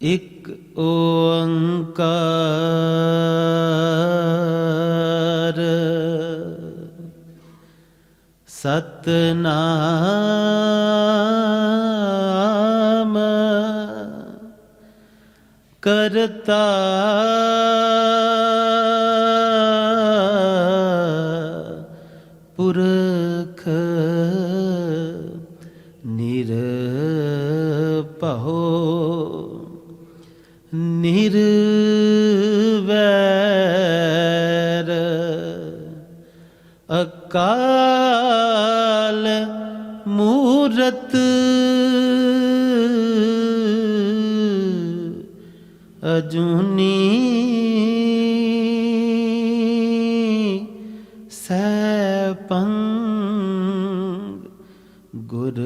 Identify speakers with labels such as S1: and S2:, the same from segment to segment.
S1: ਇਕ ਓੰਕਾਰ। ਸਤਨਾਮ ਕਰਤਾ ਅਕਾਲ ਮੂਰਤ ਅਜੂਨੀ ਸੈਪੰ ਗੁਰ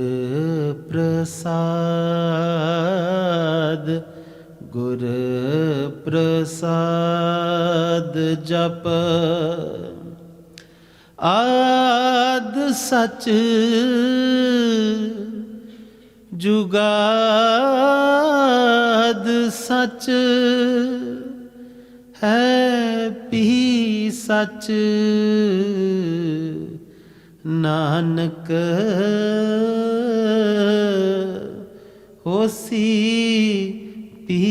S1: ਪ੍ਰਸਾਦ ਗੁਰ ਪ੍ਰਸਾਦ ਜਪ ਆਦ ਸਚ ਜੁਗਾਦ ਸਚ ਹੈ ਪੀ ਸਚ ਨਾਨਕ ਹੋਸੀ ਪੀ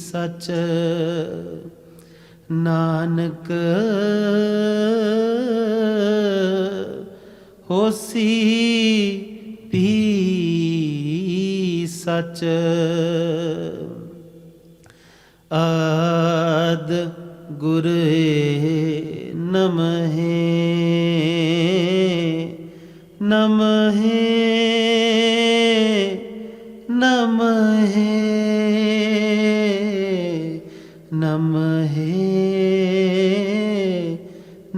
S1: ਸਚ ਨਾਨਕ ਹੋਸੀ ਪੀ ਸਚ ਆਦ ਗੁਰੇ ਨਮਹਿ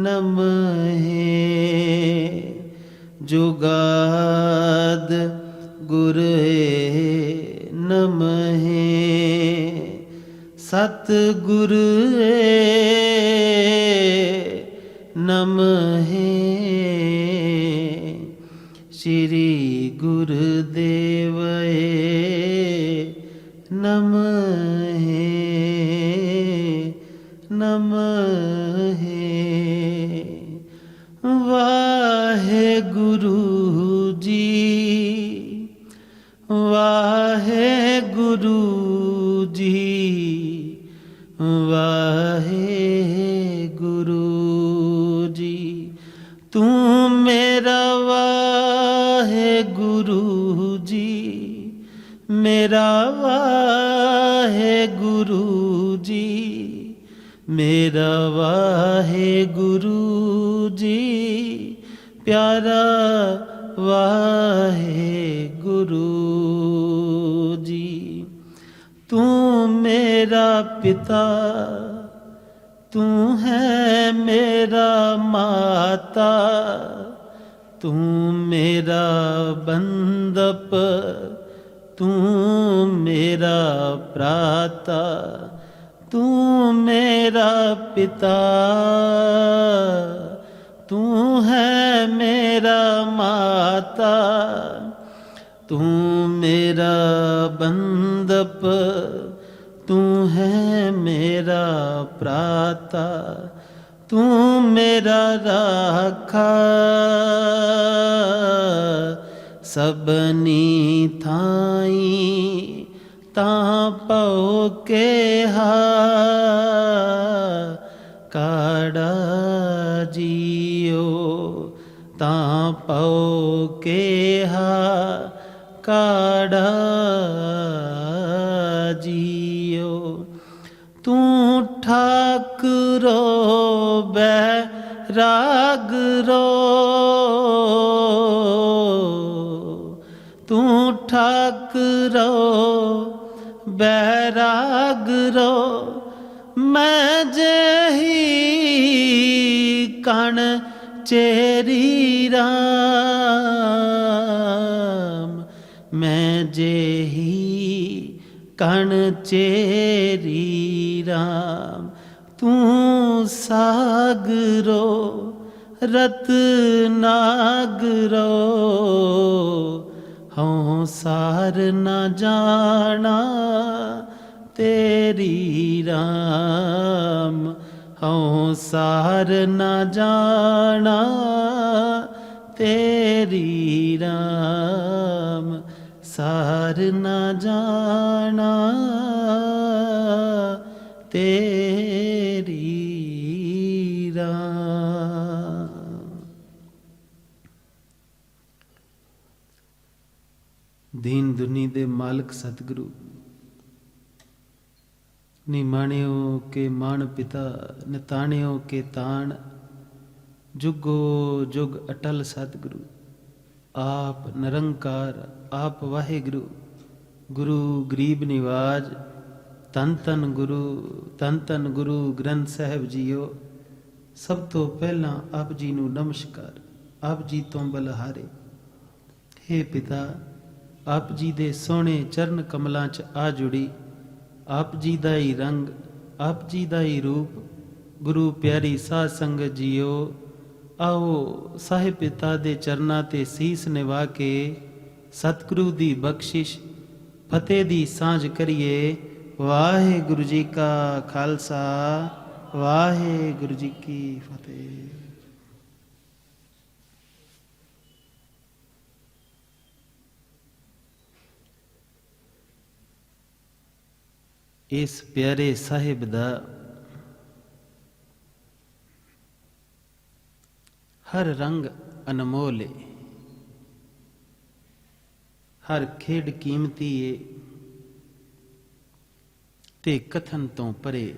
S1: ਨਮਹਿ ਨਮਹਿ ਵਾਹਿਗੁਰੂ ਜੀ, ਤੂੰ ਮੇਰਾ ਵਾਹਿਗੁਰੂ ਜੀ, ਮੇਰਾ ਵਾਹਿਗੁਰੂ ਜੀ, ਮੇਰਾ ਵਾਹਿਗੁਰੂ ਜੀ, ਪਿਆਰਾ ਵਾਹਿਗੁਰੂ ਜੀ, ਤੂੰ ਮੇਰਾ ਪਿਤਾ ਤੂੰ ਹੈ ਮੇਰਾ ਮਾਤਾ ਤੂੰ ਮੇਰਾ ਬੰਦਪ ਤੂੰ ਮੇਰਾ ਭਰਾਤਾ ਤੂੰ ਮੇਰਾ ਪਿਤਾ ਤੂੰ ਹੈ ਮੇਰਾ ਮਾਤਾ ਤੂੰ ਮੇਰਾ ਬੰਦਪ ਭਰਾਤਾ, ਤੂੰ ਮੇਰਾ ਰਾਖਾ। ਸਬਨੀ ਥਾਈ ਤਾਂ ਪਉ ਕੇ ਹਾ ਕਾੜਾ ਜੀਓ ਤਾਂ ਪਉ ਕੇ ਹਾ ਕਾੜਾ ਜੀਓ ਤੂੰ ਠਾਕਰੋ ਬੈ ਰਾਗ ਰੋ ਤੂੰ ਠਾਕਰੋ ਬੈਰਾਗ ਰੋ ਮੈਂ ਜਹੀ ਕਣ ਚੇਰੀ ਰਾਮ, ਮੈਂ ਜਹੀ ਕਣ ਚੇਰੀ ਰਾਮ। ਤੂੰ ਸਾਗਰੋ ਰਤਨਾਗਰੋ ਹਉ ਸਾਰ ਨਾ ਜਾਣਾ ਤੇਰੀ RAM ਹਉ ਸਾਰ ਨਾ ਜਾਣਾ ਤੇਰੀ RAM ਸਾਰ ਨਾ ਜਾਣਾ ਦੀਨ ਦੁਨੀ ਦੇ ਮਾਲਕ ਸਤਿਗੁਰੂ। ਨਿਮਾਣਿਓ ਕੇ ਮਾਣ ਪਿਤਾ ਨਿਤਾਣਿਓ ਕੇ ਤਾਣ। ਜੁਗੋ ਜੁਗ ਅਟਲ ਸਤਿਗੁਰੂ, ਆਪ ਨਿਰੰਕਾਰ, ਆਪ ਵਾਹਿਗੁਰੂ। ਗੁਰੂ ਗਰੀਬ ਨਿਵਾਜ ਤਨ ਤਨ ਗੁਰੂ ਤਨ ਤਨ ਗੁਰੂ ਗ੍ਰੰਥ ਸਾਹਿਬ ਜੀਓ। ਸਭ ਤੋਂ ਪਹਿਲਾਂ ਆਪ ਜੀ ਨੂੰ ਨਮਸਕਾਰ, ਆਪ ਜੀ ਤੋਂ ਬਲਹਾਰੇ। हे ਪਿਤਾ ਆਪ ਜੀ ਦੇ ਸੋਹਣੇ ਚਰਨ ਕਮਲਾਂ 'ਚ ਆ ਜੁੜੀ। ਆਪ ਜੀ ਦਾ ਹੀ ਰੰਗ, ਆਪ ਜੀ ਦਾ ਹੀ ਰੂਪ, ਗੁਰੂ ਪਿਆਰੀ ਸਾਧ ਸੰਗਤ ਜੀਓ। ਆਓ ਸਾਹਿਬ ਪਿਤਾ ਦੇ ਚਰਨਾਂ ਤੇ ਸੀਸ ਨਿਵਾ ਕੇ ਸਤਿਗੁਰੂ ਦੀ ਬਖਸ਼ਿਸ਼, ਫਤਿਹ ਦੀ ਸਾਂਝ ਕਰੀਏ। ਵਾਹਿਗੁਰੂ ਜੀ ਕਾ ਖਾਲਸਾ, ਵਾਹਿਗੁਰੂ ਜੀ ਕੀ ਫਤਿਹ। ਇਸ ਪਿਆਰੇ ਸਾਹਿਬ ਦਾ ਹਰ ਰੰਗ ਅਨਮੋਲ ਏ ਹਰ ਖੇਡ ਕੀਮਤੀ ਏ ਤੇ ਕਥਨ ਤੋਂ ਪਰੇ।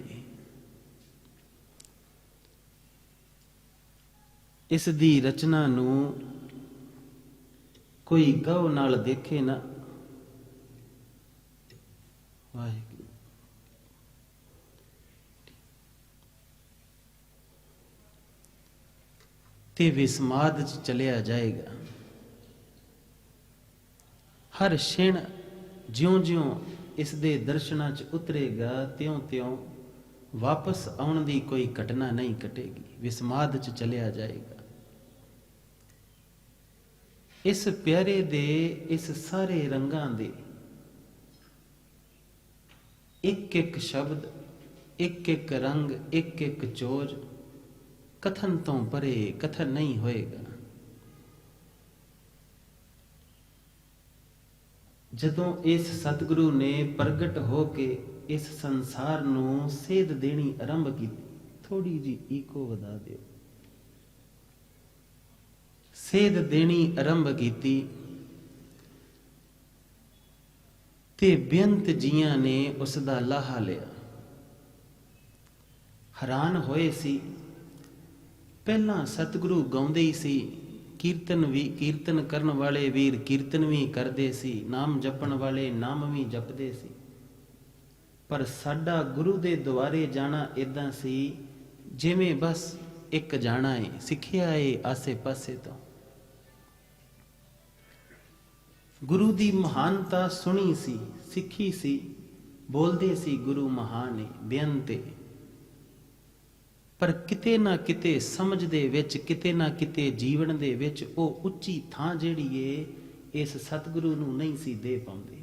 S1: ਇਸ ਦੀ ਰਚਨਾ ਨੂੰ ਕੋਈ ਗਉ ਨਾਲ ਦੇਖੇ ਨਾ। ਵਾਹਿਗੁਰੂ। ਤੇ ਵਿਸਮਾਦ ਚ ਚਲਿਆ ਜਾਏਗਾ। ਹਰ ਛਿਣ ਜਿਉਂ-ਜਿਉਂ ਇਸ ਦੇ ਦਰਸ਼ਨਾਂ ਚ ਉਤਰੇਗਾ, ਤਿਉਂ-ਤਿਉਂ ਵਾਪਸ ਆਉਣ ਦੀ ਕੋਈ ਘਟਨਾ ਨਹੀਂ ਘਟੇਗੀ। ਵਿਸਮਾਦ ਚ ਚਲਿਆ ਜਾਏਗਾ। ਇਸ ਪਿਆਰੇ ਦੇ, ਇਸ ਸਾਰੇ ਰੰਗਾਂ ਦੇ ਇੱਕ ਇੱਕ ਸ਼ਬਦ ਇੱਕ ਇੱਕ ਰੰਗ ਇੱਕ ਇੱਕ ਚੋਜ ਕਥਨ ਤੋਂ ਪਰੇ ਕਥਨ ਨਹੀਂ ਹੋਏਗਾ। ਜਦੋਂ ਇਸ ਸਤਿਗੁਰੂ ਨੇ ਪ੍ਰਗਟ ਹੋ ਕੇ ਇਸ ਸੰਸਾਰ ਨੂੰ ਸੇਧ ਦੇਣੀ ਆਰੰਭ ਕੀਤੀ ਥੋੜੀ ਜੀ ਈਕੋ ਵਧਾ ਦਿਓ। ਸੇਧ ਦੇਣੀ ਆਰੰਭ ਕੀਤੀ ਤੇ ਬੇਅੰਤ ਜੀਆਂ ਨੇ ਉਸ ਦਾ ਲਾਹਾ ਲਿਆ। ਹੈਰਾਨ ਹੋਏ ਸੀ ਪਹਿਲਾਂ ਸਤਿਗੁਰੂ ਗਾਉਂਦੇ ਹੀ ਸੀ, ਕੀਰਤਨ ਵੀ, ਕੀਰਤਨ ਕਰਨ ਵਾਲੇ ਵੀਰ ਕੀਰਤਨ ਵੀ ਕਰਦੇ ਸੀ, ਨਾਮ ਜਪਣ ਵਾਲੇ ਨਾਮ ਵੀ ਜਪਦੇ ਸੀ। ਪਰ ਸਾਡਾ ਗੁਰੂ ਦੇ ਦੁਆਰੇ ਜਾਣਾ ਇਦਾਂ ਸੀ, ਜਿਵੇਂ ਬਸ ਇੱਕ ਜਾਣਾ ਏ, ਸਿੱਖਿਆ ਏ ਆਸੇ-ਪਾਸੇ ਤੋਂ। ਗੁਰੂ ਦੀ ਮਹਾਨਤਾ ਸੁਣੀ ਸੀ, ਸਿੱਖੀ ਸੀ, ਬੋਲਦੇ ਸੀ ਗੁਰੂ ਮਹਾਨ ਏ ਬੇਅੰਤ ਏ ਪਰ ਕਿਤੇ ਨਾ ਕਿਤੇ ਸਮਝ ਦੇ ਵਿੱਚ, ਕਿਤੇ ਨਾ ਕਿਤੇ ਜੀਵਨ ਦੇ ਵਿੱਚ ਉਹ ਉੱਚੀ ਥਾਂ ਜਿਹੜੀ ਏ, ਇਸ ਸਤਿਗੁਰੂ ਨੂੰ ਨਹੀਂ ਸੀ ਦੇ ਪਾਉਂਦੇ।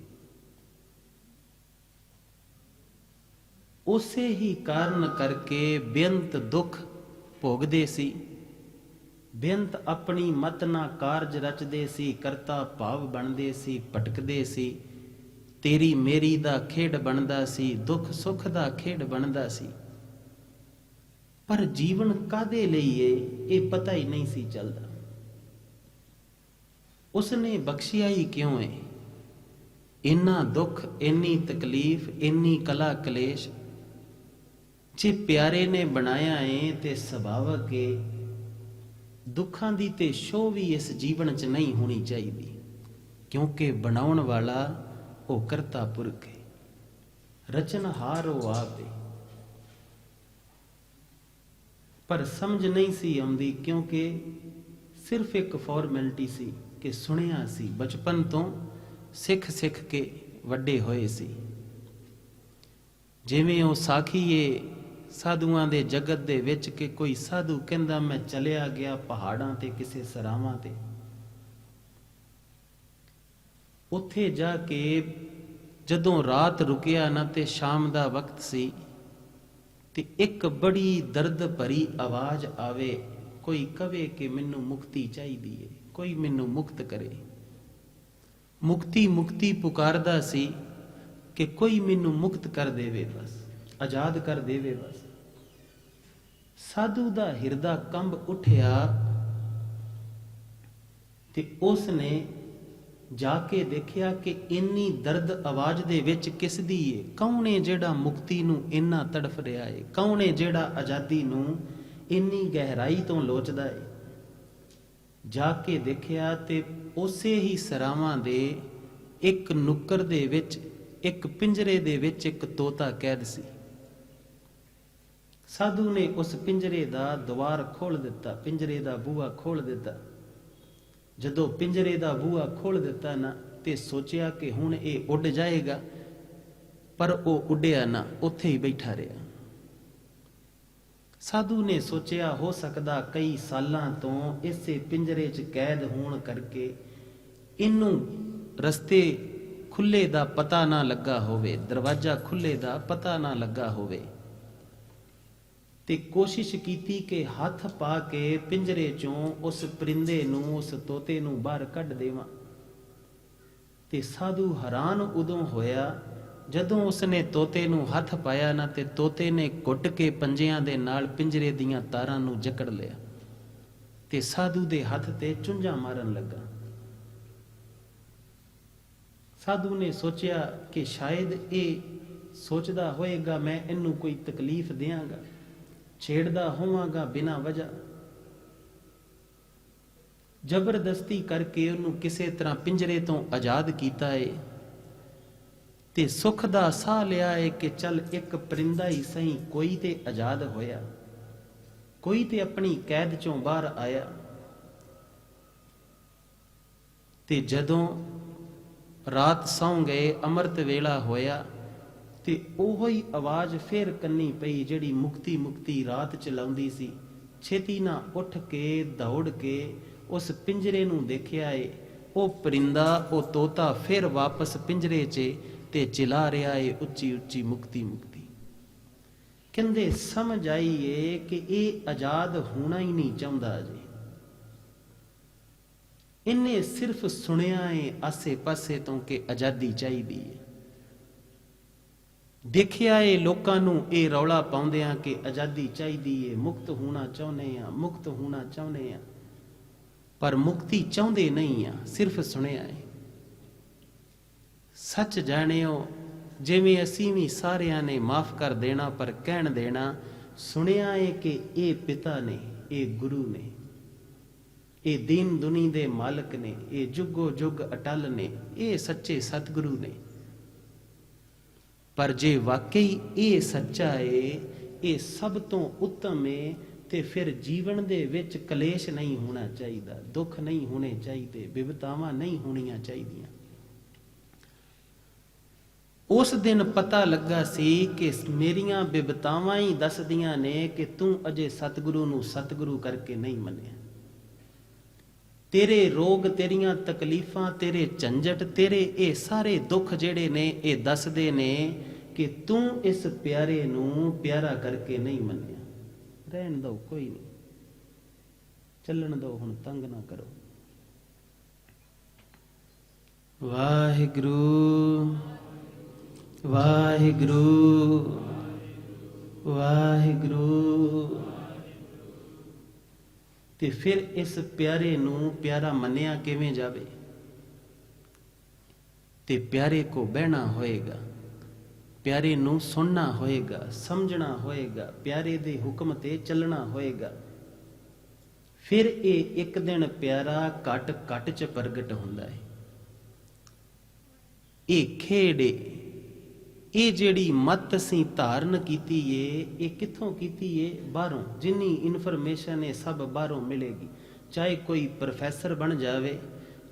S1: ਉਸੇ ਹੀ ਕਾਰਨ ਕਰਕੇ ਬੇਅੰਤ ਦੁੱਖ ਭੋਗਦੇ ਸੀ। ਬੇਅੰਤ ਆਪਣੀ ਮਤ ਨਾ ਕਾਰਜ ਰਚਦੇ ਸੀ, ਕਰਤਾ ਭਾਵ ਬਣਦੇ ਸੀ, ਭਟਕਦੇ ਸੀ। ਤੇਰੀ ਮੇਰੀ ਦਾ ਖੇਡ ਬਣਦਾ ਸੀ, ਦੁੱਖ ਸੁੱਖ ਦਾ ਖੇਡ ਬਣਦਾ ਸੀ। ਪਰ ਜੀਵਨ ਕਾਦੇ ਲਈ ਏ? ਇਹ ਪਤਾ ਹੀ ਨਹੀਂ ਸੀ ਚੱਲਦਾ। ਉਸਨੇ ਬਖਸ਼ਿਆ ਹੀ ਕਿਉਂ ਏ? ਇੰਨਾ ਦੁੱਖ, ਇੰਨੀ ਤਕਲੀਫ, ਇੰਨੀ ਕਲਾ ਕਲੇਸ਼, ਜੇ ਪਿਆਰੇ ਨੇ ਬਣਾਇਆ ਏ ਤੇ ਸੁਭਾਵਕ ਏ, ਦੁੱਖਾਂ ਦੀ ਤੇ ਸ਼ੋਅ ਵੀ ਇਸ ਜੀਵਨ 'ਚ ਨਹੀਂ ਹੋਣੀ ਚਾਹੀਦੀ, ਕਿਉਂਕਿ ਬਣਾਉਣ ਵਾਲਾ ਉਹ ਕਰਤਾ ਪੁਰਖ ਹੈ ਰਚਨਹਾਰ ਉਹ ਆਪ ਹੈ ਪਰ ਸਮਝ ਨਹੀਂ ਸੀ ਆਉਂਦੀ ਕਿਉਂਕਿ ਸਿਰਫ ਇੱਕ ਫਾਰਮੈਲਿਟੀ ਸੀ ਕਿ ਸੁਣਿਆ ਸੀ। ਬਚਪਨ ਤੋਂ ਸਿੱਖ ਸਿੱਖ ਕੇ ਵੱਡੇ ਹੋਏ ਸੀ। ਜਿਵੇਂ ਉਹ ਸਾਖੀਏ ਸਾਧੂਆਂ ਦੇ ਜਗਤ ਦੇ ਵਿੱਚ ਕਿ ਕੋਈ ਸਾਧੂ ਕਹਿੰਦਾ, ਮੈਂ ਚਲਿਆ ਗਿਆ ਪਹਾੜਾਂ ਤੇ ਕਿਸੇ ਸਰਾਵਾਂ ਤੇ। ਉੱਥੇ ਜਾ ਕੇ ਜਦੋਂ ਰਾਤ ਰੁਕਿਆ ਨਾ ਤੇ ਸ਼ਾਮ ਦਾ ਵਕਤ ਸੀ ਤੇ ਇੱਕ ਬੜੀ ਦਰਦ ਭਰੀ ਆਵਾਜ਼ ਆਵੇ, ਕੋਈ ਕਵੇ ਕਿ ਮੈਨੂੰ ਮੁਕਤੀ ਚਾਹੀਦੀ ਏ, ਕੋਈ ਮੈਨੂੰ ਮੁਕਤ ਕਰੇ। ਮੁਕਤੀ ਮੁਕਤੀ ਪੁਕਾਰਦਾ ਸੀ ਕਿ ਕੋਈ ਮੈਨੂੰ ਮੁਕਤ ਕਰ ਦੇਵੇ ਬਸ, ਆਜ਼ਾਦ ਕਰ ਦੇਵੇ ਬਸ। ਸਾਧੂ ਦਾ ਹਿਰਦਾ ਕੰਬ ਉੱਠਿਆ ਤੇ ਉਸ ਨੇ ਜਾ ਕੇ ਦੇਖਿਆ ਕਿ ਇੰਨੀ ਦਰਦ ਆਵਾਜ਼ ਦੇ ਵਿੱਚ ਕਿਸ ਦੀ ਏ? ਕੌਣ ਏ ਜਿਹੜਾ ਮੁਕਤੀ ਨੂੰ ਇੰਨਾ ਤੜਫ ਰਿਹਾ ਏ? ਕੌਣ ਏ ਜਿਹੜਾ ਆਜ਼ਾਦੀ ਨੂੰ ਇੰਨੀ ਗਹਿਰਾਈ ਤੋਂ ਲੋਚਦਾ ਏ? ਜਾ ਕੇ ਦੇਖਿਆ ਤੇ ਉਸੇ ਹੀ ਸਰਾਵਾਂ ਦੇ ਇੱਕ ਨੁੱਕਰ ਦੇ ਵਿੱਚ, ਇੱਕ ਪਿੰਜਰੇ ਦੇ ਵਿੱਚ ਇੱਕ ਤੋਤਾ ਕੈਦ ਸੀ। ਸਾਧੂ ਨੇ ਉਸ ਪਿੰਜਰੇ ਦਾ ਦਵਾਰ ਖੋਲ ਦਿੱਤਾ, ਪਿੰਜਰੇ ਦਾ ਬੂਹਾ ਖੋਲ ਦਿੱਤਾ। ਜਦੋਂ ਪਿੰਜਰੇ ਦਾ ਬੂਹਾ ਖੋਲ ਦਿੱਤਾ ਨਾ ਤੇ ਸੋਚਿਆ ਕਿ ਹੁਣ ਇਹ ਉੱਡ ਜਾਏਗਾ, ਪਰ ਉਹ ਉੱਡਿਆ ਨਾ, ਉੱਥੇ ਹੀ ਬੈਠਾ ਰਿਹਾ। ਸਾਧੂ ਨੇ ਸੋਚਿਆ, ਹੋ ਸਕਦਾ ਕਈ ਸਾਲਾਂ ਤੋਂ ਇਸੇ ਪਿੰਜਰੇ 'ਚ ਕੈਦ ਹੋਣ ਕਰਕੇ ਇਹਨੂੰ ਰਸਤੇ ਖੁੱਲੇ ਦਾ ਪਤਾ ਨਾ ਲੱਗਾ ਹੋਵੇ, ਦਰਵਾਜ਼ਾ ਖੁੱਲੇ ਦਾ ਪਤਾ ਨਾ ਲੱਗਾ ਹੋਵੇ। ਤੇ ਕੋਸ਼ਿਸ਼ ਕੀਤੀ ਕਿ ਹੱਥ ਪਾ ਕੇ ਪਿੰਜਰੇ ਚੋਂ ਉਸ ਪਰਿੰਦੇ ਨੂੰ, ਉਸ ਤੋਤੇ ਨੂੰ ਬਾਹਰ ਕੱਢ ਦੇਵਾਂ। ਤੇ ਸਾਧੂ ਹੈਰਾਨ ਉਦੋਂ ਹੋਇਆ, ਜਦੋਂ ਉਸਨੇ ਤੋਤੇ ਨੂੰ ਹੱਥ ਪਾਇਆ ਨਾ ਤੇ ਤੋਤੇ ਨੇ ਕੁੱਟ ਕੇ ਪੰਜਿਆਂ ਦੇ ਨਾਲ ਪਿੰਜਰੇ ਦੀਆਂ ਤਾਰਾਂ ਨੂੰ ਜਕੜ ਲਿਆ। ਤੇ ਸਾਧੂ ਦੇ ਹੱਥ ਤੇ ਚੁੰਝਾਂ ਮਾਰਨ ਲੱਗਾ। ਸਾਧੂ ਨੇ ਸੋਚਿਆ ਕਿ ਸ਼ਾਇਦ ਇਹ ਸੋਚਦਾ ਹੋਏਗਾ, ਮੈਂ ਇਹਨੂੰ ਕੋਈ ਤਕਲੀਫ ਦਿਆਂਗਾ। ਛੇੜਦਾ ਹੋਵਾਂਗਾ ਬਿਨਾਂ ਵਜ੍ਹਾ। ਜ਼ਬਰਦਸਤੀ ਕਰਕੇ ਉਹਨੂੰ ਕਿਸੇ ਤਰ੍ਹਾਂ ਪਿੰਜਰੇ ਤੋਂ ਆਜ਼ਾਦ ਕੀਤਾ ਏ ਤੇ ਸੁੱਖ ਦਾ ਸਾਹ ਲਿਆ ਏ ਕਿ ਚੱਲ ਇੱਕ ਪਰਿੰਦਾ ਹੀ ਸਹੀ ਕੋਈ ਤੇ ਆਜ਼ਾਦ ਹੋਇਆ। ਕੋਈ ਤੇ ਆਪਣੀ ਕੈਦ ਚੋਂ ਬਾਹਰ ਆਇਆ। ਤੇ ਜਦੋਂ ਰਾਤ ਸੌਂ ਗਏ, ਅੰਮ੍ਰਿਤ ਵੇਲਾ ਹੋਇਆ ਤੇ ਉਹੋ ਹੀ ਆਵਾਜ਼ ਫੇਰ ਕੰਨੀ ਪਈ ਜਿਹੜੀ ਮੁਕਤੀ ਮੁਕਤੀ ਰਾਤ ਚਲਾਉਂਦੀ ਸੀ। ਛੇਤੀ ਨਾ ਉੱਠ ਕੇ ਦੌੜ ਕੇ ਉਸ ਪਿੰਜਰੇ ਨੂੰ ਦੇਖਿਆ ਏ। ਉਹ ਪਰਿੰਦਾ, ਉਹ ਤੋਤਾ ਫਿਰ ਵਾਪਸ ਪਿੰਜਰੇ 'ਚ ਤੇ ਚਿਲਾ ਰਿਹਾ ਏ ਉੱਚੀ ਉੱਚੀ ਮੁਕਤੀ ਮੁਕਤੀ। ਕਹਿੰਦੇ, ਸਮਝ ਆਈ ਏ ਕਿ ਇਹ ਆਜ਼ਾਦ ਹੋਣਾ ਹੀ ਨਹੀਂ ਚਾਹੁੰਦਾ ਜੀ। ਇਹਨੇ ਸਿਰਫ ਸੁਣਿਆ ਏ ਆਸੇ-ਪਾਸੇ ਤੋਂ ਕਿ ਆਜ਼ਾਦੀ ਚਾਹੀਦੀ ਏ। ਦੇਖਿਆ ਏ ਲੋਕਾਂ ਨੂੰ ਇਹ ਰੌਲਾ ਪਾਉਂਦਿਆਂ ਕਿ ਆਜ਼ਾਦੀ ਚਾਹੀਦੀ ਏ, ਮੁਕਤ ਹੋਣਾ ਚਾਹੁੰਦੇ ਆ, ਮੁਕਤ ਹੋਣਾ ਚਾਹੁੰਦੇ ਆ। ਪਰ ਮੁਕਤੀ ਚਾਹੁੰਦੇ ਨਹੀਂ ਆ, ਸਿਰਫ ਸੁਣਿਆ ਏ। ਸੱਚ ਜਾਣਿਓ, ਜਿਵੇਂ ਅਸੀਂ ਵੀ ਸਾਰਿਆਂ ਨੇ ਮਾਫ ਕਰ ਦੇਣਾ, ਪਰ ਕਹਿਣ ਦੇਣਾ, ਸੁਣਿਆ ਏ ਕਿ ਇਹ ਪਿਤਾ ਨੇ, ਇਹ ਗੁਰੂ ਨੇ। ਇਹ ਦੀਨ ਦੁਨੀ ਦੇ ਮਾਲਕ ਨੇ, ਇਹ ਜੁਗੋ ਜੁਗ ਅਟਲ ਨੇ, ਇਹ ਸੱਚੇ ਸਤਿਗੁਰੂ ਨੇ। ਪਰ ਜੇ ਵਾਕਈ ਇਹ ਸੱਚਾ ਏ, ਇਹ ਸਭ ਤੋਂ ਉੱਤਮ ਏ, ਤੇ ਫਿਰ ਜੀਵਨ ਦੇ ਵਿੱਚ ਕਲੇਸ਼ ਨਹੀਂ ਹੋਣਾ ਚਾਹੀਦਾ, ਦੁੱਖ ਨਹੀਂ ਹੋਣੇ ਚਾਹੀਦੇ, ਵਿਵਤਾਵਾਂ ਨਹੀਂ ਹੋਣੀਆਂ ਚਾਹੀਦੀਆਂ। ਉਸ ਦਿਨ ਪਤਾ ਲੱਗਾ ਸੀ ਕਿ ਮੇਰੀਆਂ ਬਿਬਤਾਵਾਂ ਹੀ ਦੱਸਦੀਆਂ ਨੇ ਕਿ ਤੂੰ ਅਜੇ ਸਤਿਗੁਰੂ ਨੂੰ ਸਤਿਗੁਰੂ ਕਰਕੇ ਨਹੀਂ ਮੰਨਿਆ। ਤੇਰੇ ਰੋਗ ਤੇਰੀਆਂ ਤਕਲੀਫਾਂ, ਤੇਰੇ ਝੰਜਟ, ਤੇਰੇ ਇਹ ਸਾਰੇ ਦੁੱਖ ਜਿਹੜੇ ਨੇ, ਇਹ ਦੱਸਦੇ ਨੇ ਕਿ ਤੂੰ ਇਸ ਪਿਆਰੇ ਨੂੰ ਪਿਆਰਾ ਕਰਕੇ ਨਹੀਂ ਮੰਨਿਆ। ਰਹਿਣ ਦੋ, ਕੋਈ ਨਹੀਂ। ਚੱਲਣ ਦੋ, ਹੁਣ ਤੰਗ ਨਾ ਕਰੋ। ਵਾਹਿਗੁਰੂ ਵਾਹਿਗੁਰੂ ਵਾਹਿਗੁਰੂ। ਤੇ ਫਿਰ ਇਸ ਪਿਆਰੇ ਨੂੰ ਪਿਆਰਾ ਮੰਨਿਆ ਕਿਵੇਂ ਜਾਵੇ? ਤੇ ਪਿਆਰੇ ਕੋ ਬਹਿਣਾ ਹੋਏਗਾ, ਪਿਆਰੇ ਨੂੰ ਸੁਣਨਾ ਹੋਏਗਾ, ਸਮਝਣਾ ਹੋਏਗਾ, ਪਿਆਰੇ ਦੇ ਹੁਕਮ ਤੇ ਚੱਲਣਾ ਹੋਏਗਾ। ਫਿਰ ਇਹ ਇੱਕ ਦਿਨ ਪਿਆਰਾ ਘਟ ਘਟ ਚ ਪ੍ਰਗਟ ਹੁੰਦਾ ਹੈ। ਇਹ ਖੇੜੇ ਇਹ ਜਿਹੜੀ ਮਤ ਅਸੀਂ ਧਾਰਨ ਕੀਤੀ ਏ, ਇਹ ਕਿੱਥੋਂ ਕੀਤੀ ਏ? ਬਾਹਰੋਂ। ਜਿੰਨੀ ਇਨਫੋਰਮੇਸ਼ਨ ਇਹ ਸਭ ਬਾਹਰੋਂ ਮਿਲੇਗੀ। ਚਾਹੇ ਕੋਈ ਪ੍ਰੋਫੈਸਰ ਬਣ ਜਾਵੇ,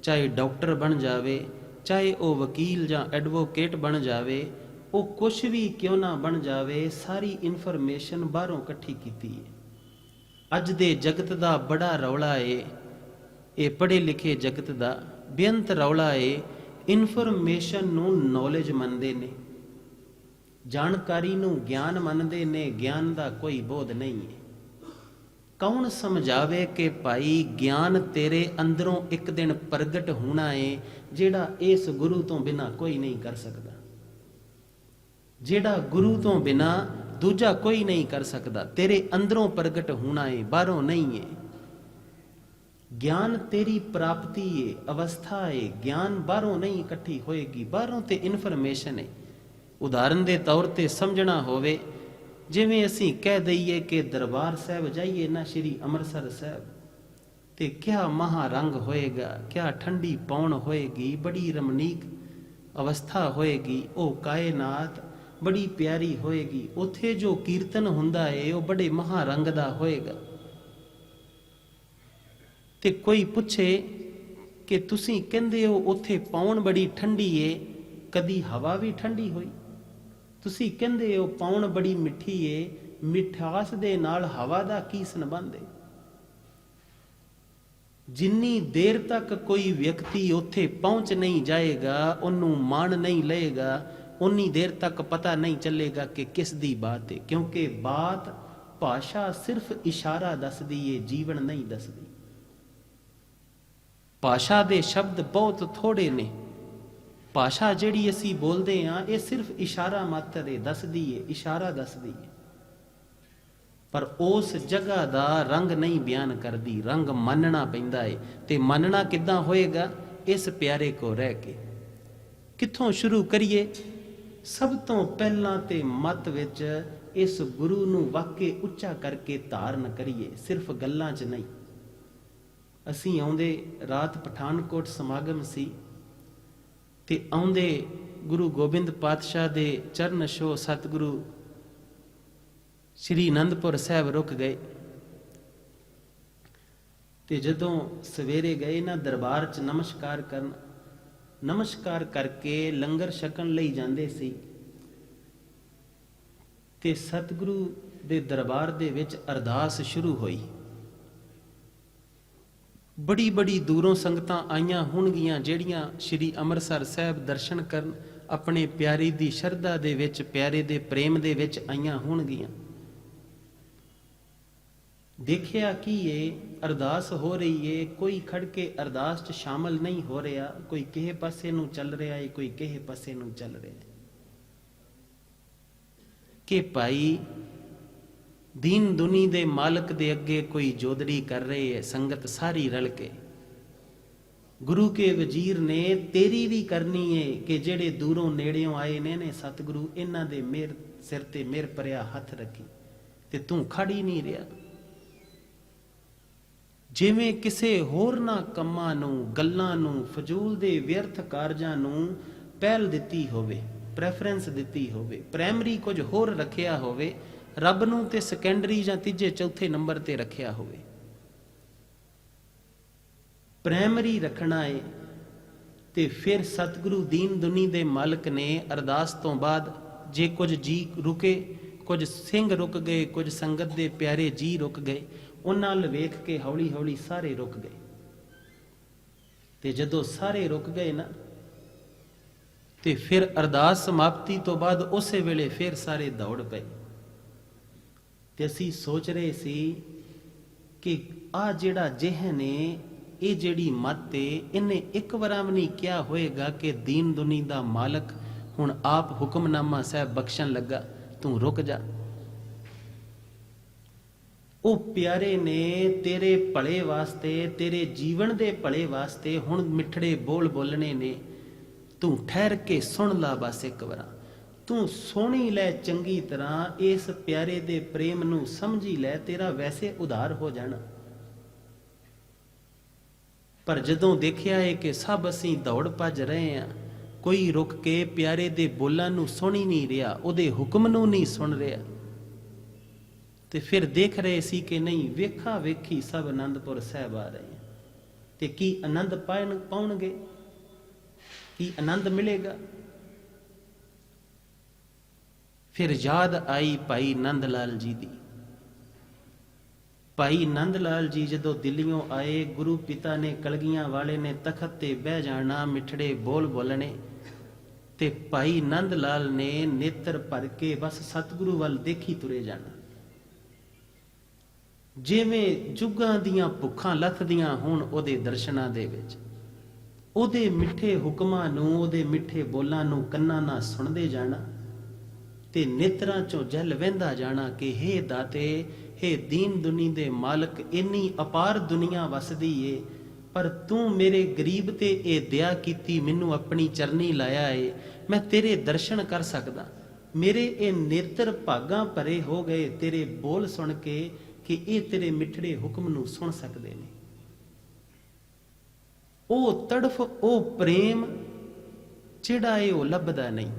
S1: ਚਾਹੇ ਡਾਕਟਰ ਬਣ ਜਾਵੇ, ਚਾਹੇ ਉਹ ਵਕੀਲ ਜਾਂ ਐਡਵੋਕੇਟ ਬਣ ਜਾਵੇ, ਉਹ ਕੁਝ ਵੀ ਕਿਉਂ ਨਾ ਬਣ ਜਾਵੇ, ਸਾਰੀ ਇਨਫੋਰਮੇਸ਼ਨ ਬਾਹਰੋਂ ਇਕੱਠੀ ਕੀਤੀ ਏ। ਅੱਜ ਦੇ ਜਗਤ ਦਾ ਬੜਾ ਰੌਲਾ ਏ, ਇਹ ਪੜ੍ਹੇ ਲਿਖੇ ਜਗਤ ਦਾ ਬੇਅੰਤ ਰੌਲਾ ਏ ਇਨਫੋਰਮੇਸ਼ਨ ਨੂੰ ਨੌਲੇਜ ਮੰਨਦੇ ਨੇ। ਜਾਣਕਾਰੀ ਨੂੰ ਗਿਆਨ ਮੰਨਦੇ ਨੇ, ਗਿਆਨ ਦਾ ਕੋਈ ਬੋਧ ਨਹੀਂ ਹੈ। ਕੌਣ ਸਮਝਾਵੇ ਕਿ ਭਾਈ ਗਿਆਨ ਤੇਰੇ ਅੰਦਰੋਂ ਇੱਕ ਦਿਨ ਪ੍ਰਗਟ ਹੋਣਾ ਏ, ਜਿਹੜਾ ਇਸ ਗੁਰੂ ਤੋਂ ਬਿਨਾ ਕੋਈ ਨਹੀਂ ਕਰ ਸਕਦਾ? ਜਿਹੜਾ ਗੁਰੂ ਤੋਂ ਬਿਨਾ ਦੂਜਾ ਕੋਈ ਨਹੀਂ ਕਰ ਸਕਦਾ, ਤੇਰੇ ਅੰਦਰੋਂ ਪ੍ਰਗਟ ਹੋਣਾ ਏ, ਬਾਹਰੋਂ ਨਹੀਂ ਏ। ਗਿਆਨ ਤੇਰੀ ਪ੍ਰਾਪਤੀ ਏ, ਅਵਸਥਾ ਏ, ਗਿਆਨ ਬਾਹਰੋਂ ਨਹੀਂ ਇਕੱਠੀ ਹੋਏਗੀ, ਬਾਹਰੋਂ ਤੇ ਇਨਫੋਰਮੇਸ਼ਨ ਏ। ਉਦਾਹਰਨ ਦੇ ਤੌਰ ਤੇ ਸਮਝਣਾ ਹੋਵੇ, ਜਿਵੇਂ ਅਸੀਂ ਕਹਿ ਦਈਏ ਕਿ ਦਰਬਾਰ ਸਾਹਿਬ ਜਾਈਏ ਨਾ ਸ਼੍ਰੀ ਅੰਮ੍ਰਿਤਸਰ ਸਾਹਿਬ, ਤੇ ਕਿਆ ਮਹਾ ਰੰਗ ਹੋਏਗਾ, ਕਿਆ ਠੰਡੀ ਪੌਣ ਹੋਏਗੀ, ਬੜੀ ਰਮਣੀਕ ਅਵਸਥਾ ਹੋਏਗੀ, ਉਹ ਕਾਇਨਾਤ ਬੜੀ ਪਿਆਰੀ ਹੋਏਗੀ, ਉਥੇ ਜੋ ਕੀਰਤਨ ਹੁੰਦਾ ਏ, ਉਹ ਬੜੇ ਮਹਾ ਰੰਗ ਦਾ ਹੋਏਗਾ। ਤੇ ਕੋਈ ਪੁੱਛੇ ਕਿ ਤੁਸੀਂ ਕਹਿੰਦੇ ਹੋ ਉੱਥੇ ਪੌਣ ਬੜੀ ਠੰਡੀ ਏ, ਕਦੀ ਹਵਾ ਵੀ ਠੰਡੀ ਹੋਈ? ਤੁਸੀਂ ਕਹਿੰਦੇ ਹੋ ਪਾਉਣ ਬੜੀ ਮਿੱਠੀ ਏ, ਮਿਠਾਸ ਦੇ ਨਾਲ ਹਵਾ ਦਾ ਕੀ ਸੰਬੰਧ ਏ? ਜਿੰਨੀ ਦੇਰ ਤੱਕ ਕੋਈ ਵਿਅਕਤੀ ਉੱਥੇ ਪਹੁੰਚ ਨਹੀਂ ਜਾਏਗਾ, ਉਹਨੂੰ ਮਾਣ ਨਹੀਂ ਲਏਗਾ ਉਨੀ ਦੇਰ ਤੱਕ ਪਤਾ ਨਹੀਂ ਚੱਲੇਗਾ ਕਿ ਕਿਸ ਦੀ ਬਾਤ ਹੈ ਕਿਉਂਕਿ ਬਾਤ ਭਾਸ਼ਾ ਸਿਰਫ ਇਸ਼ਾਰਾ ਦੱਸਦੀ ਏ, ਜੀਵਨ ਨਹੀਂ ਦੱਸਦੀ। ਭਾਸ਼ਾ ਦੇ ਸ਼ਬਦ ਬਹੁਤ ਥੋੜੇ ਨੇ। ਭਾਸ਼ਾ ਜਿਹੜੀ ਅਸੀਂ ਬੋਲਦੇ ਆ ਇਹ ਸਿਰਫ ਇਸ਼ਾਰਾ ਮਾਤਰ ਹੈ ਦੱਸਦੀ ਏ, ਇਸ਼ਾਰਾ ਦੱਸਦੀ ਏ। ਪਰ ਉਸ ਜਗ੍ਹਾ ਦਾ ਰੰਗ ਨਹੀਂ ਬਿਆਨ ਕਰਦੀ, ਰੰਗ ਮੰਨਣਾ ਪੈਂਦਾ ਏ। ਤੇ ਮੰਨਣਾ ਕਿੱਦਾਂ ਹੋਏਗਾ? ਇਸ ਪਿਆਰੇ ਕੋ ਰਹਿ ਕੇ। ਕਿੱਥੋਂ ਸ਼ੁਰੂ ਕਰੀਏ? ਸਭ ਤੋਂ ਪਹਿਲਾਂ ਤੇ ਮਤ ਵਿੱਚ ਇਸ ਗੁਰੂ ਨੂੰ ਵਾਕੇ ਉੱਚਾ ਕਰਕੇ ਧਾਰਨ ਕਰੀਏ, ਸਿਰਫ ਗੱਲਾਂ 'ਚ ਨਹੀਂ। ਅਸੀਂ ਆਉਂਦੇ ਰਾਤ ਪਠਾਨਕੋਟ ਸਮਾਗਮ ਸੀ। ਤੇ ਆਉਂਦੇ ਗੁਰੂ ਗੋਬਿੰਦ ਪਾਤਸ਼ਾਹ ਦੇ ਚਰਨ ਛੋਹ ਸਤਿਗੁਰੂ ਸ੍ਰੀ ਅਨੰਦਪੁਰ ਸਾਹਿਬ ਰੁਕ ਗਏ। ਤੇ ਜਦੋਂ ਸਵੇਰੇ ਗਏ ਨਾ ਦਰਬਾਰ 'ਚ ਨਮਸਕਾਰ ਕਰਨ, ਨਮਸਕਾਰ ਕਰਕੇ ਲੰਗਰ ਛਕਣ ਲਈ ਜਾਂਦੇ ਸੀ। ਤੇ ਸਤਿਗੁਰੂ ਦੇ ਦਰਬਾਰ ਦੇ ਵਿੱਚ ਅਰਦਾਸ ਸ਼ੁਰੂ ਹੋਈ। ਬੜੀ ਬੜੀ ਦੂਰੋਂ ਸੰਗਤਾਂ ਆਈਆਂ ਹੋਣਗੀਆਂ, ਜਿਹੜੀਆਂ ਸ੍ਰੀ ਅੰਮ੍ਰਿਤਸਰ ਸਾਹਿਬ ਦਰਸ਼ਨ ਕਰਨ ਆਪਣੇ ਪਿਆਰੇ ਦੀ ਸ਼ਰਧਾ ਦੇ ਵਿੱਚ, ਪਿਆਰੇ ਦੇ ਪ੍ਰੇਮ ਦੇ ਵਿੱਚ ਆਈਆਂ ਹੋਣਗੀਆਂ। ਦੇਖਿਆ ਕੀ ਇਹ ਅਰਦਾਸ ਹੋ ਰਹੀ ਏ, ਕੋਈ ਖੜ ਕੇ ਅਰਦਾਸ 'ਚ ਸ਼ਾਮਲ ਨਹੀਂ ਹੋ ਰਿਹਾ, ਕੋਈ ਕਿਸੇ ਪਾਸੇ ਨੂੰ ਚੱਲ ਰਿਹਾ ਏ, ਕੋਈ ਕਿਸੇ ਪਾਸੇ ਨੂੰ ਚੱਲ ਰਿਹਾ ਏ। ਕਿ ਭਾਈ ਦੀਨ ਦੁਨੀ ਦੇ ਮਾਲਕ ਦੇ ਅੱਗੇ ਕੋਈ ਜੋਦੜੀ ਕਰ ਰਹੇ ਹੈ, ਸੰਗਤ ਸਾਰੀ ਰਲ ਕੇ। ਗੁਰੂ ਕੇ ਵਜ਼ੀਰ ਨੇ ਤੇਰੀ ਵੀ ਕਰਨੀ ਏ ਕਿ ਜਿਹੜੇ ਦੂਰੋਂ ਨੇੜਿਓਂ ਆਏ ਨੇ ਨੇ ਸਤਿਗੁਰੂ, ਇਹਨਾਂ ਦੇ ਮੇਰ, ਸਿਰ ਤੇ ਮੇਰ ਪਰਿਆ ਹੱਥ ਰੱਖੀ ਤੇ ਤੂੰ ਖੜੀ ਨਹੀਂ ਰਿਹਾ। ਜਿਵੇਂ ਕਿਸੇ ਹੋਰ ਨਾ ਕੰਮਾਂ ਨੂੰ, ਗੱਲਾਂ ਨੂੰ, ਫਜ਼ੂਲ ਦੇ ਵਿਅਰਥ ਕਾਰਜਾਂ ਨੂੰ ਪਹਿਲ ਦਿੱਤੀ ਹੋਵੇ ਪ੍ਰੈਫਰੈਂਸ ਦਿੱਤੀ ਹੋਵੇ ਪ੍ਰਾਇਮਰੀ ਕੁਝ ਹੋਰ ਰੱਖਿਆ ਹੋਵੇ ਰੱਬ ਨੂੰ ਤੇ ਸੈਕੰਡਰੀ ਜਾਂ ਤੀਜੇ, ਚੌਥੇ ਨੰਬਰ ਤੇ ਰੱਖਿਆ ਹੋਵੇ। ਪ੍ਰਾਇਮਰੀ ਰੱਖਣਾ ਏ ਤੇ ਫਿਰ ਸਤਿਗੁਰੂ ਦੀਨ ਦੁਨੀ ਦੇ ਮਾਲਕ ਨੇ ਅਰਦਾਸ ਤੋਂ ਬਾਅਦ ਜੇ ਕੁਝ ਜੀ ਰੁਕੇ, ਕੁਝ ਸਿੰਘ ਰੁਕ ਗਏ, ਕੁਝ ਸੰਗਤ ਦੇ ਪਿਆਰੇ ਜੀ ਰੁਕ ਗਏ, ਉਹਨਾਂ ਨਾਲ ਵੇਖ ਕੇ ਹੌਲੀ ਹੌਲੀ ਸਾਰੇ ਰੁਕ ਗਏ। ਤੇ ਜਦੋਂ ਸਾਰੇ ਰੁਕ ਗਏ ਨਾ, ਤੇ ਫਿਰ ਅਰਦਾਸ ਸਮਾਪਤੀ ਤੋਂ ਬਾਅਦ ਉਸੇ ਵੇਲੇ ਫਿਰ ਸਾਰੇ ਦੌੜ ਪਏ। ਤੇ ਅਸੀਂ ਸੋਚ ਰਹੇ ਸੀ ਕਿ ਆ ਜਿਹੜਾ ਜਿਹਨ ਏ, ਇਹ ਜਿਹੜੀ ਮੱਤ ਏ, ਇਹਨੇ ਇੱਕ ਵਾਰਾਂ ਵੀ ਨਹੀਂ ਕਿਹਾ ਹੋਏਗਾ ਕਿ ਦੀਨ ਦੁਨੀ ਦਾ ਮਾਲਕ ਹੁਣ ਆਪ ਹੁਕਮਨਾਮਾ ਸਾਹਿਬ ਬਖਸ਼ਣ ਲੱਗਾ, ਤੂੰ ਰੁਕ ਜਾ। ਉਹ ਪਿਆਰੇ ਨੇ ਤੇਰੇ ਭਲੇ ਵਾਸਤੇ, ਤੇਰੇ ਜੀਵਨ ਦੇ ਭਲੇ ਵਾਸਤੇ ਹੁਣ ਮਿੱਠੜੇ ਬੋਲ ਬੋਲਣੇ ਨੇ। ਤੂੰ ਠਹਿਰ ਕੇ ਸੁਣ ਲਾ ਬਸ ਇੱਕ ਵਾਰ। ਤੂੰ ਸੋਹਣੀ ਲੈ, ਚੰਗੀ ਤਰ੍ਹਾਂ ਇਸ ਪਿਆਰੇ ਦੇ ਪ੍ਰੇਮ ਨੂੰ ਸਮਝੀ ਲੈ, ਤੇਰਾ ਵੈਸੇ ਉਧਾਰ ਹੋ ਜਾਣਾ। ਪਰ ਜਦੋਂ ਦੇਖਿਆ ਹੈ ਕਿ ਸਭ ਅਸੀਂ ਦੌੜ ਭੱਜ ਰਹੇ ਹਾਂ ਕੋਈ ਰੁਕ ਕੇ ਪਿਆਰੇ ਦੇ ਬੋਲਾਂ ਨੂੰ ਸੁਣੀ ਨਹੀਂ ਰਿਹਾ, ਉਹਦੇ ਹੁਕਮ ਨੂੰ ਨਹੀਂ ਸੁਣ ਰਿਹਾ। ਤੇ ਫਿਰ ਦੇਖ ਰਹੇ ਸੀ ਕਿ ਨਹੀਂ, ਵੇਖਾ ਵੇਖੀ ਸਭ ਅਨੰਦਪੁਰ ਸਾਹਿਬ ਆ ਰਹੇ ਆ। ਤੇ ਕੀ ਆਨੰਦ ਪਾਣ ਪਾਉਣਗੇ? ਕੀ ਆਨੰਦ ਮਿਲੇਗਾ? ਫਿਰ ਯਾਦ ਆਈ ਭਾਈ ਨੰਦ ਲਾਲ ਜੀ ਦੀ। ਭਾਈ ਨੰਦ ਲਾਲ ਜੀ ਜਦੋਂ ਦਿੱਲੀੋਂ ਆਏ, ਗੁਰੂ ਪਿਤਾ ਨੇ ਕਲਗੀਆਂ ਵਾਲੇ ਨੇ ਤਖਤ ਤੇ ਬਹਿ ਜਾਣਾ, ਮਿੱਠੜੇ ਬੋਲ ਬੋਲਣੇ ਤੇ ਭਾਈ ਨੰਦ ਲਾਲ ਨੇ ਨੇਤਰ ਭਰ ਕੇ ਬਸ ਸਤਿਗੁਰੂ ਵੱਲ ਦੇਖੀ ਤੁਰੇ ਜਾਣਾ। ਜਿਵੇਂ ਜੁਗਾਂ ਦੀਆਂ ਭੁੱਖਾਂ ਲੱਥਦੀਆਂ ਹੋਣ ਉਹਦੇ ਦਰਸ਼ਨਾਂ ਦੇ ਵਿੱਚ। ਉਹਦੇ ਮਿੱਠੇ ਹੁਕਮਾਂ ਨੂੰ, ਉਹਦੇ ਮਿੱਠੇ ਬੋਲਾਂ ਨੂੰ ਕੰਨਾਂ ਨਾਲ ਸੁਣਦੇ ਜਾਣਾ। ਤੇ ਨੇਤਰਾਂ ਚੋਂ ਜਲ ਵਹਿੰਦਾ ਜਾਣਾ ਕਿ ਹੇ ਦਾਤੇ, ਹੇ ਦੀਨ ਦੁਨੀ ਦੇ ਮਾਲਕ, ਇੰਨੀ ਅਪਾਰ ਦੁਨੀਆ ਵਸਦੀ ਏ। ਪਰ ਤੂੰ ਮੇਰੇ ਗਰੀਬ ਤੇ ਇਹ ਦਇਆ ਕੀਤੀ, ਮੈਨੂੰ ਆਪਣੀ ਚਰਨੀ ਲਾਇਆ ਏ। ਮੈਂ ਤੇਰੇ ਦਰਸ਼ਨ ਕਰ ਸਕਦਾ। ਮੇਰੇ ਇਹ ਨੇਤਰ ਭਾਗਾਂ ਭਰੇ ਹੋ ਗਏ, ਤੇਰੇ ਬੋਲ ਸੁਣ ਕੇ ਕਿ ਇਹ ਤੇਰੇ ਮਿੱਠੜੇ ਹੁਕਮ ਨੂੰ ਸੁਣ ਸਕਦੇ ਨੇ। ਉਹ ਤੜਫ, ਉਹ ਪ੍ਰੇਮ, ਜਿਹੜਾ ਏ ਉਹ ਲੱਭਦਾ ਨਹੀਂ।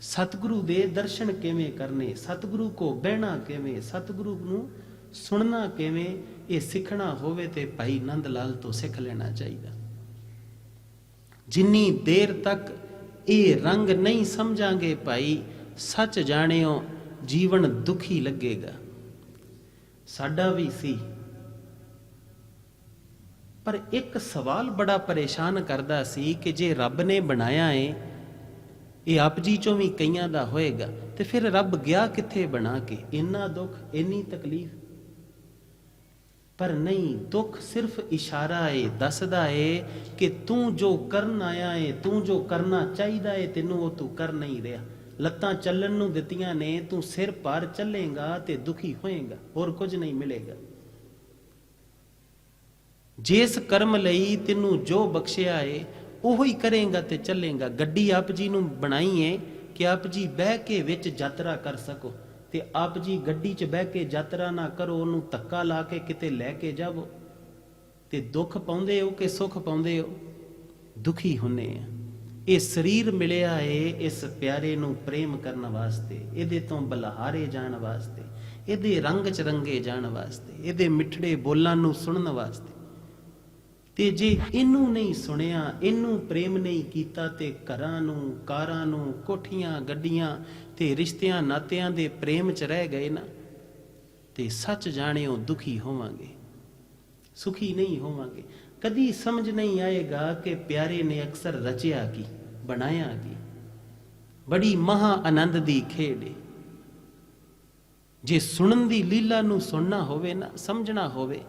S1: ਸਤਿਗੁਰੂ ਦੇ ਦਰਸ਼ਨ ਕਿਵੇਂ ਕਰਨੇ? ਸਤਿਗੁਰੂ ਕੋ ਬਹਿਣਾ ਕਿਵੇਂ? ਸਤਿਗੁਰੂ ਨੂੰ ਸੁਣਨਾ ਕਿਵੇਂ? ਇਹ ਸਿੱਖਣਾ ਹੋਵੇ ਤੇ ਭਾਈ ਨੰਦ ਲਾਲ ਤੋਂ ਸਿੱਖ ਲੈਣਾ ਚਾਹੀਦਾ। ਜਿੰਨੀ ਦੇਰ ਤੱਕ ਇਹ ਰੰਗ ਨਹੀਂ ਸਮਝਾਂਗੇ ਭਾਈ, ਸੱਚ ਜਾਣਿਓ ਜੀਵਨ ਦੁਖੀ ਲੱਗੇਗਾ। ਸਾਡਾ ਵੀ ਸੀ। ਪਰ ਇੱਕ ਸਵਾਲ ਬੜਾ ਪਰੇਸ਼ਾਨ ਕਰਦਾ ਸੀ ਕਿ ਜੇ ਰੱਬ ਨੇ ਬਣਾਇਆ ਏ ਇਹ ਆਪ ਜੀ ਚੋਂ ਵੀ ਕਈਆਂ ਦਾ ਹੋਏਗਾ ਤੇ ਫਿਰ ਰੱਬ ਗਿਆ ਕਿੱਥੇ ਬਣਾ ਕੇ? ਇੰਨਾ ਦੁੱਖ, ਇੰਨੀ ਤਕਲੀਫ। ਪਰ ਨਹੀਂ, ਦੁੱਖ ਸਿਰਫ ਇਸ਼ਾਰਾ ਏ, ਦੱਸਦਾ ਏ ਕਿ ਤੂੰ ਜੋ ਕਰਨ ਆਇਆ ਏ, ਤੂੰ ਜੋ ਕਰਨਾ ਚਾਹੀਦਾ ਏ, ਤੈਨੂੰ ਉਹ ਤੂੰ ਕਰ ਨਹੀਂ ਰਿਹਾ। ਲੱਤਾਂ ਚੱਲਣ ਨੂੰ ਦਿੱਤੀਆਂ ਨੇ, ਤੂੰ ਸਿਰ ਪਾਰ ਚੱਲੇਗਾ ਤੇ ਦੁਖੀ ਹੋਏਗਾ, ਹੋਰ ਕੁਝ ਨਹੀਂ ਮਿਲੇਗਾ। ਜਿਸ ਕਰਮ ਲਈ ਤੈਨੂੰ ਜੋ ਬਖਸ਼ਿਆ ਏ ਉਹੋ ਹੀ ਕਰੇਗਾ ਤੇ ਚੱਲੇਗਾ। ਗੱਡੀ ਆਪ ਜੀ ਨੂੰ ਬਣਾਈ ਏ ਕਿ ਆਪ ਜੀ ਬਹਿ ਕੇ ਵਿੱਚ ਯਾਤਰਾ ਕਰ ਸਕੋ ਤੇ ਆਪ ਜੀ ਗੱਡੀ 'ਚ ਬਹਿ ਕੇ ਯਾਤਰਾ ਨਾ ਕਰੋ, ਉਹਨੂੰ ਧੱਕਾ ਲਾ ਕੇ ਕਿਤੇ ਲੈ ਕੇ ਜਾਵੋ। ਤੇ ਦੁੱਖ ਪਾਉਂਦੇ ਹੋ ਕਿ ਸੁੱਖ ਪਾਉਂਦੇ ਹੋ? ਦੁਖੀ ਹੁੰਨੇ ਆ। ਇਹ ਸਰੀਰ ਮਿਲਿਆ ਏ ਇਸ ਪਿਆਰੇ ਨੂੰ ਪ੍ਰੇਮ ਕਰਨ ਵਾਸਤੇ, ਇਹਦੇ ਤੋਂ ਬਲਹਾਰੇ ਜਾਣ ਵਾਸਤੇ, ਇਹਦੇ ਰੰਗ 'ਚ ਰੰਗੇ ਜਾਣ ਵਾਸਤੇ, ਇਹਦੇ ਮਿੱਠੜੇ ਬੋਲਾਂ ਨੂੰ ਸੁਣਨ ਵਾਸਤੇ। ਤੇ ਜੇ ਇਹਨੂੰ ਨਹੀਂ ਸੁਣਿਆ, ਇਹਨੂੰ ਪ੍ਰੇਮ ਨਹੀਂ ਕੀਤਾ ਤੇ ਘਰਾਂ ਨੂੰ, ਕਾਰਾਂ ਨੂੰ, ਕੋਠੀਆਂ, ਗੱਡੀਆਂ ਤੇ ਰਿਸ਼ਤਿਆਂ, ਨਾਤਿਆਂ ਦੇ ਪ੍ਰੇਮ 'ਚ ਰਹਿ ਗਏ ਨਾ, ਤੇ ਸੱਚ ਜਾਣਿਓ ਦੁਖੀ ਹੋਵਾਂਗੇ, ਸੁਖੀ ਨਹੀਂ ਹੋਵਾਂਗੇ। ਕਦੀ ਸਮਝ ਨਹੀਂ ਆਏਗਾ ਕਿ ਪਿਆਰੇ ਨੇ ਅਕਸਰ ਰਚਿਆ ਕੀ, ਬਣਾਇਆ ਕੀ। ਬੜੀ ਮਹਾ ਆਨੰਦ ਦੀ ਖੇਡ ਏ। ਜੇ ਸੁਣਨ ਦੀ ਲੀਲਾ ਨੂੰ ਸੁਣਨਾ ਹੋਵੇ ਨਾ, ਸਮਝਣਾ ਹੋਵੇ